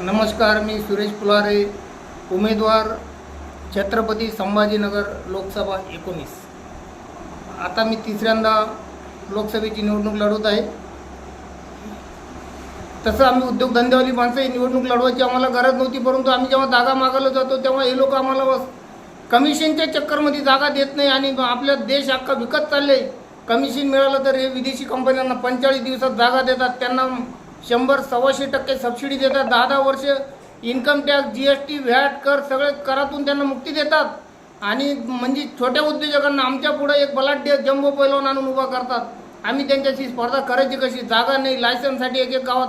नमस्कार मी सुरेश फुलारे उमेदवार छत्रपती संभाजीनगर लोकसभा एकोणीस. आता मी तिसऱ्यांदा लोकसभेची निवडणूक लढवत आहे. तसं आम्ही उद्योगधंद्यावाली माणसं ही निवडणूक लढवायची आम्हाला गरज नव्हती परंतु आम्ही जेव्हा जागा मागायला जातो तेव्हा हे लोक आम्हाला बस कमिशनच्या चक्करमध्ये जागा देत नाही आणि आपला देश अख्खा विकत चालले कमिशन मिळालं तर हे विदेशी कंपन्यांना पंचेचाळीस दिवसात जागा देतात त्यांना शंभर सव्वाशे टक्के सबसिडी देतात. दहा दहा वर्ष income tax G S T VAT कर सगळे करातून त्यांना मुक्ती देतात. आणि म्हणजे छोट्या उद्योजकांना आमच्या पुढे एक बलाढ्य जम्बो पैलवान आणून उभा करतात. आम्ही त्यांच्याशी स्पर्धा करायची कशी? जागा नाही लायसन्ससाठी एक एक गावात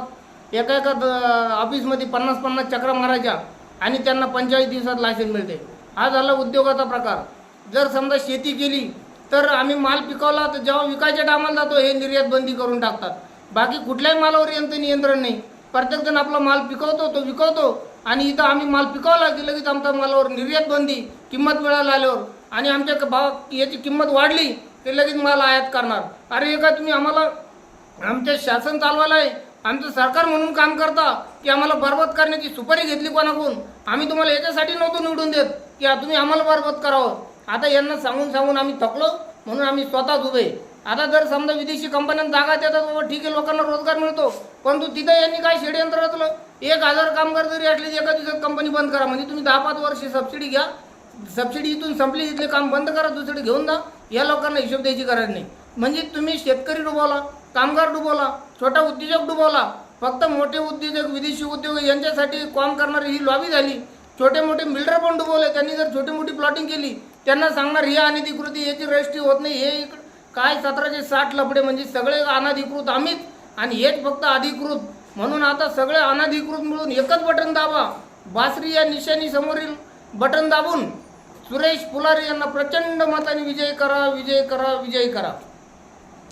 एका एका द- ऑफिसमध्ये पन्नास पन्नास चक्रा मारायच्या आणि त्यांना पंचेचाळीस दिवसात लायसन मिळते. हा झाला उद्योगाचा प्रकार. जर समजा शेती केली तर आम्ही माल पिकवला तर जेव्हा विकायच्या टायमाला जातो हे निर्यात बंदी करून टाकतात. बाकी कुठल्याही मालावर यांचं नियंत्रण नाही. प्रत्येक जण आपला माल पिकवतो तो विकवतो. आणि इथं आम्ही माल पिकवला की लगेच आमच्या मालावर निर्यात बंदी किंमत मिळायला आल्यावर. आणि आमच्या भाव याची किंमत वाढली ते लगेच माल आयात करणार. अरे एका तुम्ही आम्हाला आमच्या शासन चालवायला आहे. आमचं सरकार म्हणून काम करता की आम्हाला बरबाद करण्याची सुपारी घेतली कोणाकडून? आम्ही तुम्हाला याच्यासाठी नव्हतो निवडून देत. की तुम्ही आम्हाला बरबाद करावं. आता यांना सांगून सांगून आम्ही थकलो म्हणून आम्ही स्वतःच उभे. आता जर समजा विदेशी कंपन्यांना जागा देतात बाबा ठीक आहे लोकांना रोजगार मिळतो परंतु तिथं यांनी काय षडयंत्र रचलं एक हजार कामगार जरी असले एका दिवसात कंपनी बंद करा. म्हणजे तुम्ही दहा पाच वर्ष सबसिडी घ्या. सबसिडी इथून संपली इथले काम बंद करा दुसरीकडे घेऊन जा. या लोकांना हिशोब द्यायची गरज नाही. म्हणजे तुम्ही शेतकरी डुबवला कामगार डुबवला छोटा उद्योजक डुबवला फक्त मोठे उद्योजक विदेशी उद्योग यांच्यासाठी काम करणारी ही लॉबी झाली. छोटे मोठे बिल्डर पण डुबवले. त्यांनी जर छोटी मोठी प्लॉटिंग केली त्यांना सांगणार ही अनधिकृती याची रजिस्ट्री होत नाही हे इकडं काय सतराशे साठ लफडे म्हणजे सगळे अनाधिकृत आम्हीच आणि हेच फक्त अधिकृत. म्हणून आता सगळे अनाधिकृत मिळून एकच बटन दाबा. बासरी या निशाणी समोरील बटन दाबून सुरेश पुलारे यांना प्रचंड मताने विजय करा विजय करा विजय करा.